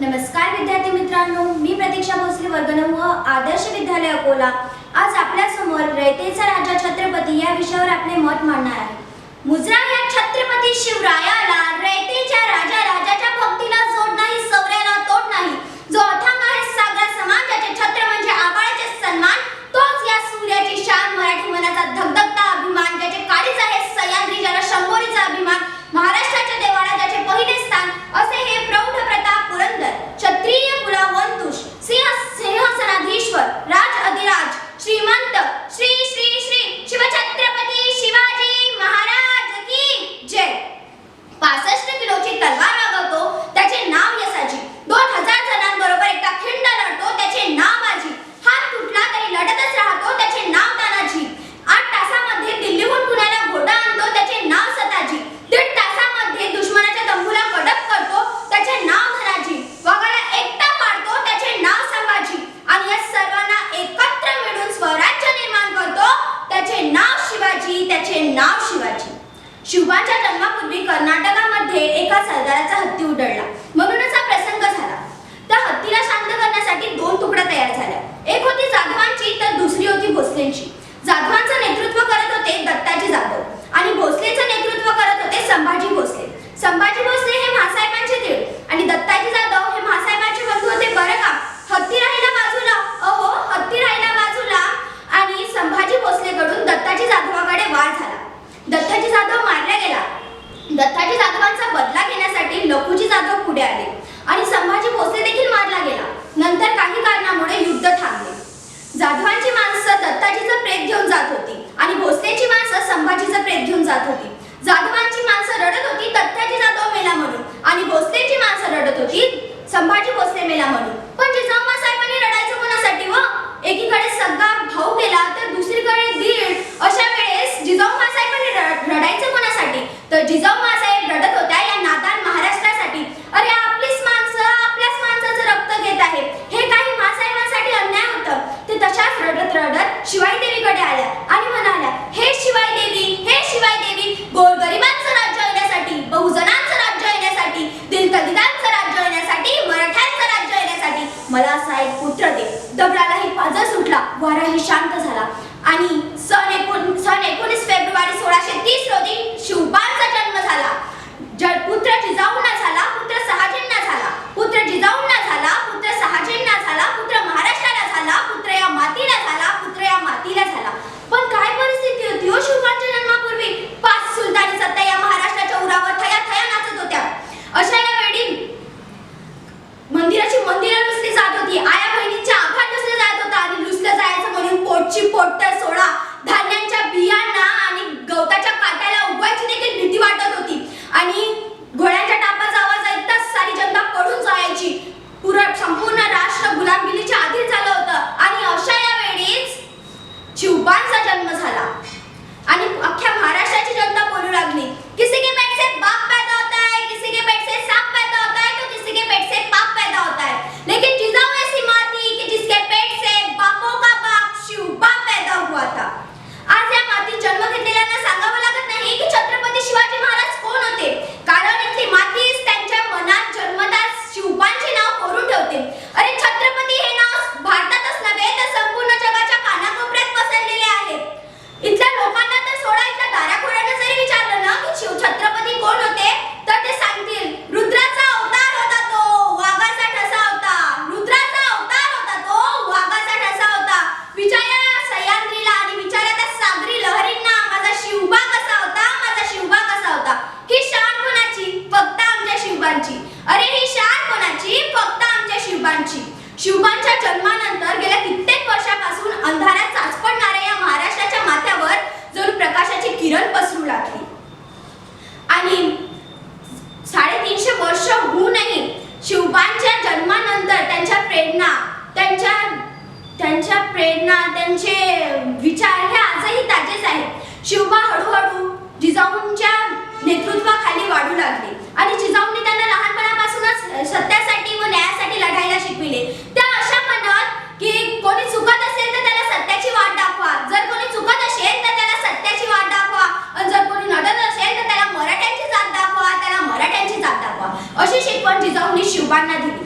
नमस्कार विद्यार्थी मित्रांनो मी प्रतीक्षा भोसले वर्गनमूह आदर्श विद्यालय अकोला. आज आपल्यासमोर रयतेचा राजा छत्रपती या विषयावर आपले मत मांडणार आहे. मुजरा या छत्रपती शिवरायाला रयतेच्या वर्षापूर्वी कर्नाटकामध्ये एका सरदाराचा हत्ती उडळला म्हणूनच हा प्रसंग झाला. त्या हत्तीला शांत करण्यासाठी दोन तुकड्या तयार झाल्या. एक होती जाधवांची तर दुसरी होती भोसलेंची. जाधवांचं नेतृत्व करत होते दत्ताजी जाधव आणि भोसलेचं नेतृत्व करत होते संभाजी भोसले. संभाजी भोसले हे महासाहेबांचे देव आणि दत्ताजी जाधव बदला घेण्यासाठी लखुजी जाधव पुढे आले. आणि संभाजी भोसले देखील मारला गेला. नंतर काही कारणामुळे युद्ध थांबले. जाधवांची माणसं दत्ताजीचं प्रेत घेऊन जात होती. घेतला वाराही शांत झाला. आणि सन एकोण सन एकोणीस फेब्रुवारी सोळाशे तीस रोजी शिवबांचा जन्म झाला. पुत्र न झाला पुत्र सहाजे आता हिंदुत्वाच्या जन्मानंतर गेल्या कित्येक वर्षापासून अंधारात चाचपडणाऱ्या या महाराष्ट्राच्या माथ्यावर जणू प्रकाशाची किरण पसरू लागली. आणि साडेतीनशे वर्ष होऊनही शिवबांच्या जन्मानंतर त्यांच्या प्रेरणा त्यांच्या त्यांच्या प्रेरणा त्यांचे विचार हे आजही ताजेच आहेत. शिवबांना दिली.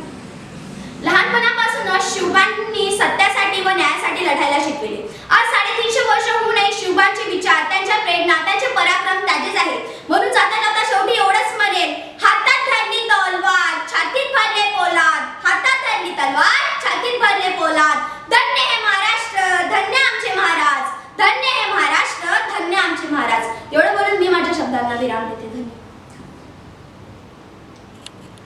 लहानपणापासूनच शिवबांनी सत्यासाठी व न्यायासाठी लढायला शिकविले. आज साडेतीनशे वर्ष होऊनही शिवबांचे विचार त्यांच्या प्रेरणा त्यांचे